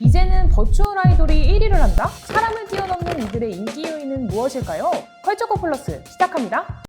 이제는 버추얼 아이돌이 1위를 한다? 사람을 뛰어넘는 이들의 인기 요인은 무엇일까요? 컬처코 플러스 시작합니다.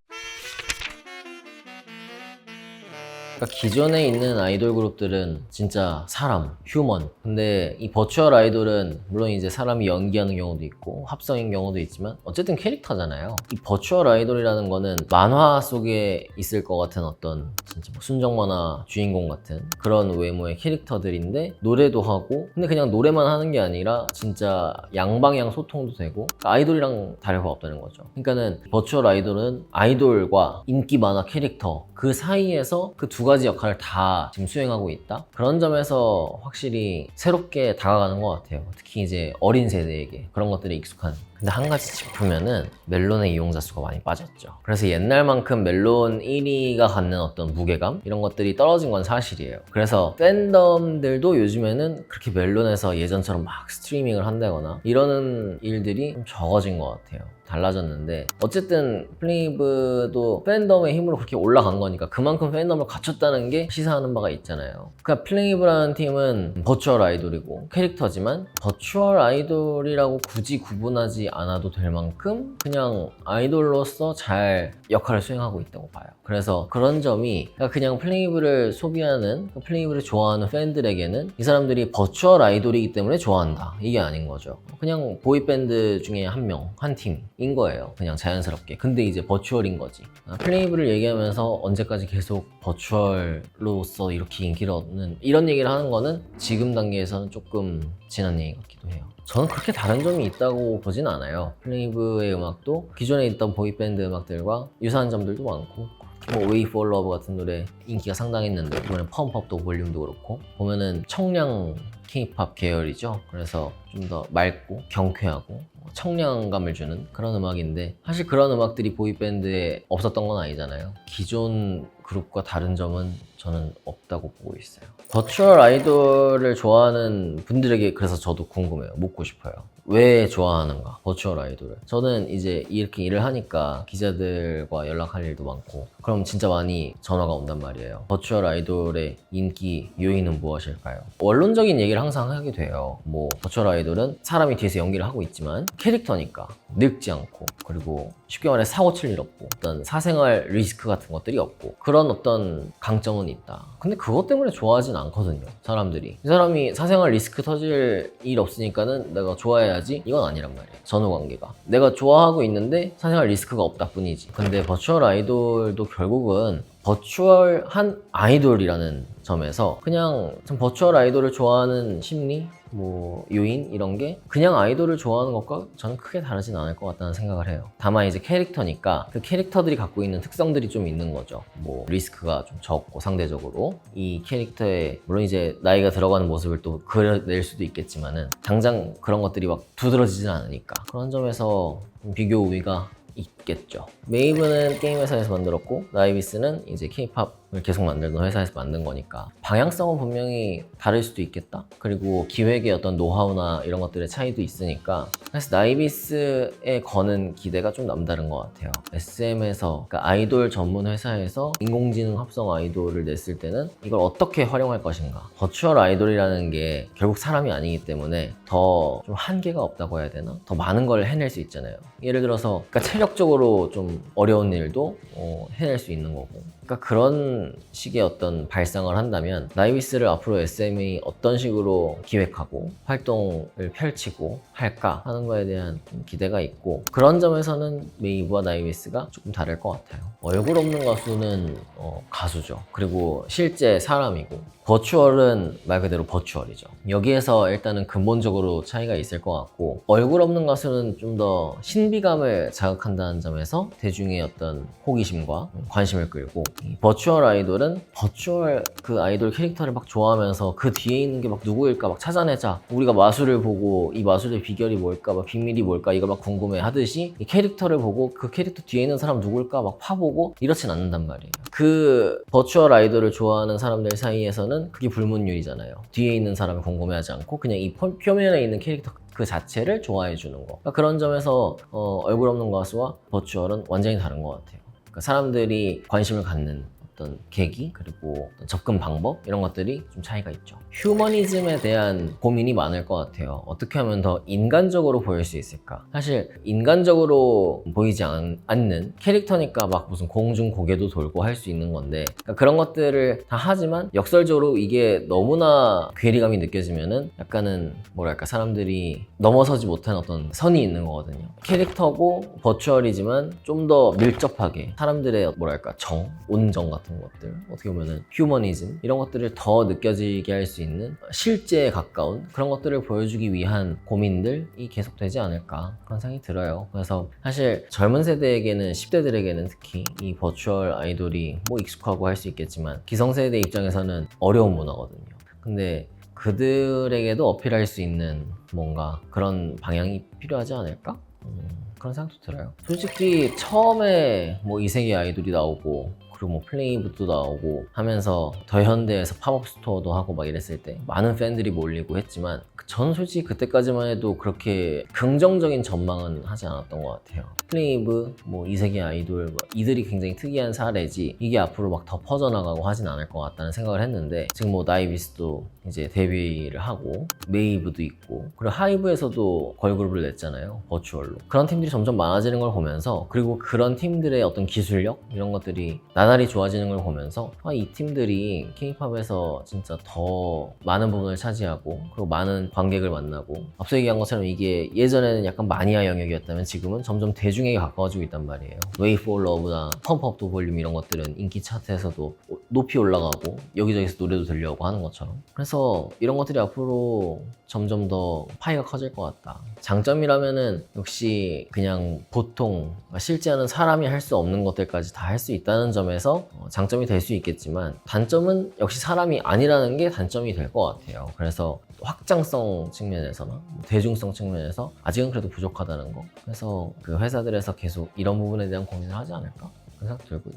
그러니까 기존에 있는 아이돌 그룹들은 진짜 사람, 휴먼. 근데 이 버추얼 아이돌은 물론 이제 사람이 연기하는 경우도 있고 합성인 경우도 있지만 어쨌든 캐릭터잖아요. 이 버추얼 아이돌이라는 거는 만화 속에 있을 것 같은 어떤 진짜 뭐 순정 만화 주인공 같은 그런 외모의 캐릭터들인데 노래도 하고 근데 그냥 노래만 하는 게 아니라 진짜 양방향 소통도 되고 그러니까 아이돌이랑 다를 바 없다는 거죠. 그러니까는 버추얼 아이돌은 아이돌과 인기 만화 캐릭터 그 사이에서 그두 가지 역할을 다 지금 수행하고 있다. 그런 점에서 확실히 새롭게 다가가는 것 같아요. 특히 이제 어린 세대에게 그런 것들이 익숙한. 근데 한 가지 짚으면은 멜론의 이용자 수가 많이 빠졌죠. 그래서 옛날만큼 멜론 1위가 갖는 어떤 무게감 이런 것들이 떨어진 건 사실이에요. 그래서 팬덤들도 요즘에는 그렇게 멜론에서 예전처럼 막 스트리밍을 한다거나 이러는 일들이 좀 적어진 것 같아요. 달라졌는데 어쨌든 플레이브도 팬덤의 힘으로 그렇게 올라간 거니까 그만큼 팬덤을 갖췄다는 게 시사하는 바가 있잖아요. 그러니까 플레이브라는 팀은 버추얼 아이돌이고 캐릭터지만 버추얼 아이돌이라고 굳이 구분하지 않아도 될 만큼 그냥 아이돌로서 잘 역할을 수행하고 있다고 봐요. 그래서 그런 점이 그러니까 그냥 플레이브를 소비하는 그 플레이브를 좋아하는 팬들에게는 이 사람들이 버추얼 아이돌이기 때문에 좋아한다 이게 아닌 거죠. 그냥 보이밴드 중에 한 명, 한 팀인 거예요. 그냥 자연스럽게. 근데 이제 버추얼인 거지. 아, 플레이브를 얘기하면서 언제까지 계속 버추얼로서 이렇게 인기를 얻는 이런 얘기를 하는 거는 지금 단계에서는 조금 지난 얘기 같기도 해요. 저는 그렇게 다른 점이 있다고 보진 않아요. 플레이브의 음악도 기존에 있던 보이밴드 음악들과 유사한 점들도 많고 뭐 Way for Love 같은 노래 인기가 상당했는데 이번에 펌팝도 볼륨도 그렇고 보면은 청량 K-팝 계열이죠. 그래서 좀 더 맑고 경쾌하고 청량감을 주는 그런 음악인데 사실 그런 음악들이 보이밴드에 없었던 건 아니잖아요. 기존 그룹과 다른 점은 저는 없다고 보고 있어요. 버추얼 아이돌을 좋아하는 분들에게 그래서 저도 궁금해요. 묻고 싶어요. 왜 좋아하는가? 버추얼 아이돌을. 저는 이제 이렇게 일을 하니까 기자들과 연락할 일도 많고 그럼 진짜 많이 전화가 온단 말이에요. 버추얼 아이돌의 인기 요인은 무엇일까요? 원론적인 얘기를 항상 하게 돼요. 뭐 버추얼 아이돌은 사람이 뒤에서 연기를 하고 있지만 캐릭터니까 늙지 않고 그리고 쉽게 말해 사고 칠 일 없고 어떤 사생활 리스크 같은 것들이 없고 그런 어떤 강점은 있다. 근데 그것 때문에 좋아하진 않거든요. 사람들이. 이 사람이 사생활 리스크 터질 일 없으니까는 내가 좋아해야지 이건 아니란 말이에요. 전후 관계가. 내가 좋아하고 있는데 사생활 리스크가 없다 뿐이지. 근데 버추얼 아이돌도 결국은 버추얼한 아이돌이라는 점에서 그냥 좀 버추얼 아이돌을 좋아하는 심리, 뭐 요인 이런 게 그냥 아이돌을 좋아하는 것과 저는 크게 다르진 않을 것 같다는 생각을 해요. 다만 이제 캐릭터니까 그 캐릭터들이 갖고 있는 특성들이 좀 있는 거죠. 뭐 리스크가 좀 적고 상대적으로 이 캐릭터에 물론 이제 나이가 들어가는 모습을 또 그려낼 수도 있겠지만은 당장 그런 것들이 막 두드러지진 않으니까 그런 점에서 좀 비교 우위가 있겠죠. 메이브는 게임 회사에서 만들었고 나이비스는 이제 K-팝을 계속 만들던 회사에서 만든 거니까 방향성은 분명히 다를 수도 있겠다. 그리고 기획의 어떤 노하우나 이런 것들의 차이도 있으니까 그래서 나이비스에 거는 기대가 좀 남다른 것 같아요. SM에서 그러니까 아이돌 전문 회사에서 인공지능 합성 아이돌을 냈을 때는 이걸 어떻게 활용할 것인가. 버추얼 아이돌이라는 게 결국 사람이 아니기 때문에 더 좀 한계가 없다고 해야 되나? 더 많은 걸 해낼 수 있잖아요. 예를 들어서 그러니까 체력적으로 좀 어려운 일도 어, 해낼 수 있는 거고. 그러니까 그런 식의 어떤 발상을 한다면 나이비스를 앞으로 SM이 어떤 식으로 기획하고 활동을 펼치고 할까 하는 거에 대한 좀 기대가 있고 그런 점에서는 메이브와 나이비스가 조금 다를 것 같아요. 얼굴 없는 가수는 어, 가수죠. 그리고 실제 사람이고 버추얼은 말 그대로 버추얼이죠. 여기에서 일단은 근본적으로 차이가 있을 것 같고 얼굴 없는 가수는 좀 더 신비감을 자극한다는 점에서 대중의 어떤 호기심과 관심을 끌고 이 버추얼 아이돌은 버추얼 그 아이돌 캐릭터를 막 좋아하면서 그 뒤에 있는 게 막 누구일까 막 찾아내자 우리가 마술을 보고 이 마술의 비결이 뭘까 막 비밀이 뭘까 이걸 막 궁금해 하듯이 이 캐릭터를 보고 그 캐릭터 뒤에 있는 사람 누굴까 막 파보고 이렇진 않는단 말이에요 그 버추얼 아이돌을 좋아하는 사람들 사이에서는 그게 불문율이잖아요. 뒤에 있는 사람을 궁금해하지 않고 그냥 이 표- 표면에 있는 캐릭터 그 자체를 좋아해 주는 거. 그러니까 그런 점에서 어, 얼굴 없는 가수와 버추얼은 완전히 다른 것 같아요. 그러니까 사람들이 관심을 갖는 어떤 계기 그리고 어떤 접근 방법 이런 것들이 좀 차이가 있죠. 휴머니즘에 대한 고민이 많을 것 같아요. 어떻게 하면 더 인간적으로 보일 수 있을까? 사실 인간적으로 보이지 않, 는 캐릭터니까 막 무슨 공중 고개도 돌고 할 수 있는 건데 그러니까 그런 것들을 다 하지만 역설적으로 이게 너무나 괴리감이 느껴지면은 약간은 뭐랄까 사람들이 넘어서지 못한 어떤 선이 있는 거거든요. 캐릭터고 버추얼이지만 좀 더 밀접하게 사람들의 뭐랄까 정, 온정 같은 것들 어떻게 보면은 휴머니즘 이런 것들을 더 느껴지게 할 수 있는 실제에 가까운 그런 것들을 보여주기 위한 고민들이 계속되지 않을까 그런 생각이 들어요. 그래서 사실 젊은 세대에게는 10대들에게는 특히 이 버추얼 아이돌이 뭐 익숙하고 할 수 있겠지만 기성세대 입장에서는 어려운 문화거든요. 근데 그들에게도 어필할 수 있는 뭔가 그런 방향이 필요하지 않을까? 음, 그런 생각도 들어요. 솔직히 처음에 뭐 이세계 아이돌이 나오고 그리고 뭐 플레이부도 나오고 하면서 더 현대에서 팝업 스토어도 하고 막 이랬을 때 많은 팬들이 몰리고 했지만 저는 솔직히 그때까지만 해도 그렇게 긍정적인 전망은 하지 않았던 것 같아요. 플레이브, 뭐 이세계 아이돌 뭐 이들이 굉장히 특이한 사례지 이게 앞으로 막 더 퍼져나가고 하진 않을 것 같다는 생각을 했는데 지금 뭐 나이비스도 이제 데뷔를 하고 메이브도 있고 그리고 하이브에서도 걸그룹을 냈잖아요 버추얼로. 그런 팀들이 점점 많아지는 걸 보면서 그리고 그런 팀들의 어떤 기술력 이런 것들이 나날이 좋아지는 걸 보면서 아, 이 팀들이 K-팝에서 진짜 더 많은 부분을 차지하고 그리고 많은 관객을 만나고 앞서 얘기한 것처럼 이게 예전에는 약간 마니아 영역이었다면 지금은 점점 대중에게 가까워지고 있단 말이에요. Way for Love나 펌프 업도 볼륨 이런 것들은 인기 차트에서도 높이 올라가고 여기저기서 노래도 들려오고 하는 것처럼. 그래서 이런 것들이 앞으로 점점 더 파이가 커질 것 같다. 장점이라면은 역시 그냥 보통 실제하는 사람이 할 수 없는 것들까지 다 할 수 있다는 점에서 어, 장점이 될 수 있겠지만 단점은 역시 사람이 아니라는 게 단점이 될 것 같아요. 그래서 확장성 측면에서나 뭐 대중성 측면에서 아직은 그래도 부족하다는 거. 그래서 그 회사들에서 계속 이런 부분에 대한 고민을 하지 않을까? 생각 들고요